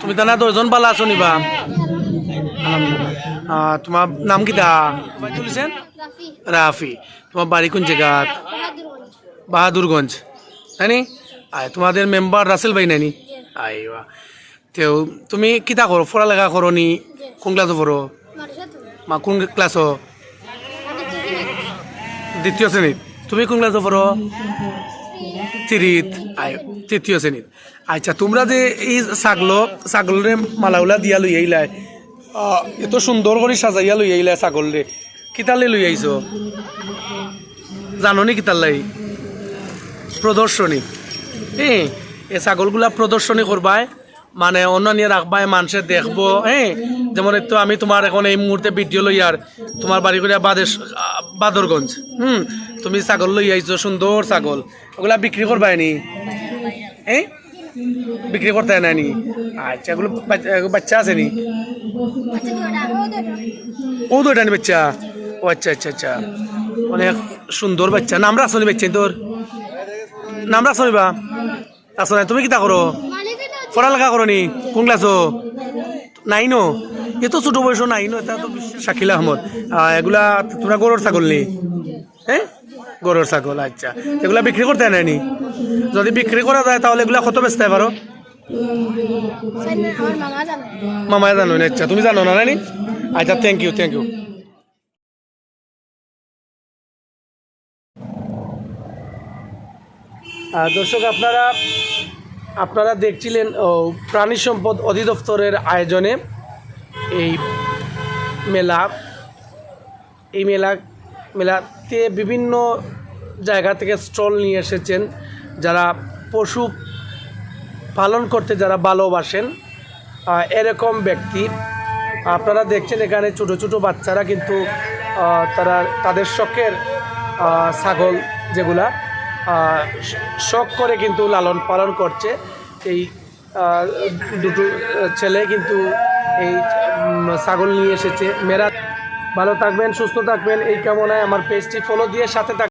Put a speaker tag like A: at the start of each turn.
A: তুমি তানা দশজন পালা আছো নিবা? তোমার নাম কিতা? তুলিছেন
B: রাফি
A: রাফি তোমার বাড়ি কোন জায়গাত
B: বাহাদুরগঞ্জ
A: তাই নি আয় তোমাদের মেম্বার রাসেল ভাই নাইনি আইবা তেও তুমি কিতা করো পড়ালেখা করো নি? কোন ক্লাসও পড়ো মা কোন
B: চিনি
A: দ্বিতীয় শ্রেণীত তুমি কোন ক্লাসও পড়ো তিরিত আয় তৃতীয় শ্রেণীত। আচ্ছা তোমরা যে এই ছাগল, ছাগলরে মালাউলা দিয়া লই আইলাই এত সুন্দর করে সাজাইয়া লই আইলাই ছাগলরে, কিতালে লই আইছো? জানো নি কিতার লাই প্রদর্শনী। হ্যাঁ এই ছাগলগুলা প্রদর্শনী করবাই মানে অন্যান্য রাখবাই, মানুষে দেখব হ্যাঁ যেমন তো আমি তোমার এখন এই মুহূর্তে ভিডিও লই আর তোমার বাড়ি করে বাদেশ বাদরগঞ্জ, হুম। তুমি ছাগল লই আইছো সুন্দর ছাগল। ওগুলা বিক্রি করবাই নি হ্যাঁ বিক্রি করতে নাই নি আচ্ছা এগুলো বাচ্চা আছে নি?
B: ও
A: নি বাচ্চা? ও আচ্ছা আচ্ছা আচ্ছা। অনেক সুন্দর বাচ্চা। নাম রাখছো নি বাচ্চা তোর নাম রাখছো নি বা? রাখছো না তুমি কিতা করো পড়ালেখা করো নি? কোন ক্লাসও নাইনো এ তো ছোট বয়স নাইনো এটা তো শাকিল আহমদ। এগুলা তোমরা গরুর ছাগল নি? হ্যাঁ গরুর ছাগল আচ্ছা। এগুলা বিক্রি করতে নাই নি? যদি বিক্রি করা যায়, তাহলে এগুলা কত বেচতে পারো মামায় জানো না? আচ্ছা তুমি জানো না নানি আচ্ছা থ্যাংক ইউ থ্যাংক ইউ দর্শক, আপনারা আপনারা দেখছিলেন প্রাণী সম্পদ অধিদপ্তরের আয়োজনে এই মেলা এই মেলা মেলাতে বিভিন্ন জায়গা থেকে স্টল নিয়ে এসেছেন যারা পশু পালন করতে যারা ভালোবাসেন এরকম ব্যক্তি। আপনারা দেখছেন এখানে ছোট ছোট বাচ্চারা কিন্তু তারা তাদের শখের ছাগল যেগুলা শখ করে কিন্তু লালন পালন করছে। এই দুটো ছেলে কিন্তু এই ছাগল নিয়ে এসেছে। মেরা ভালো থাকবেন সুস্থ থাকবেন। এই কামনায় আমার পেজটি ফলো দিয়ে সাথে থাক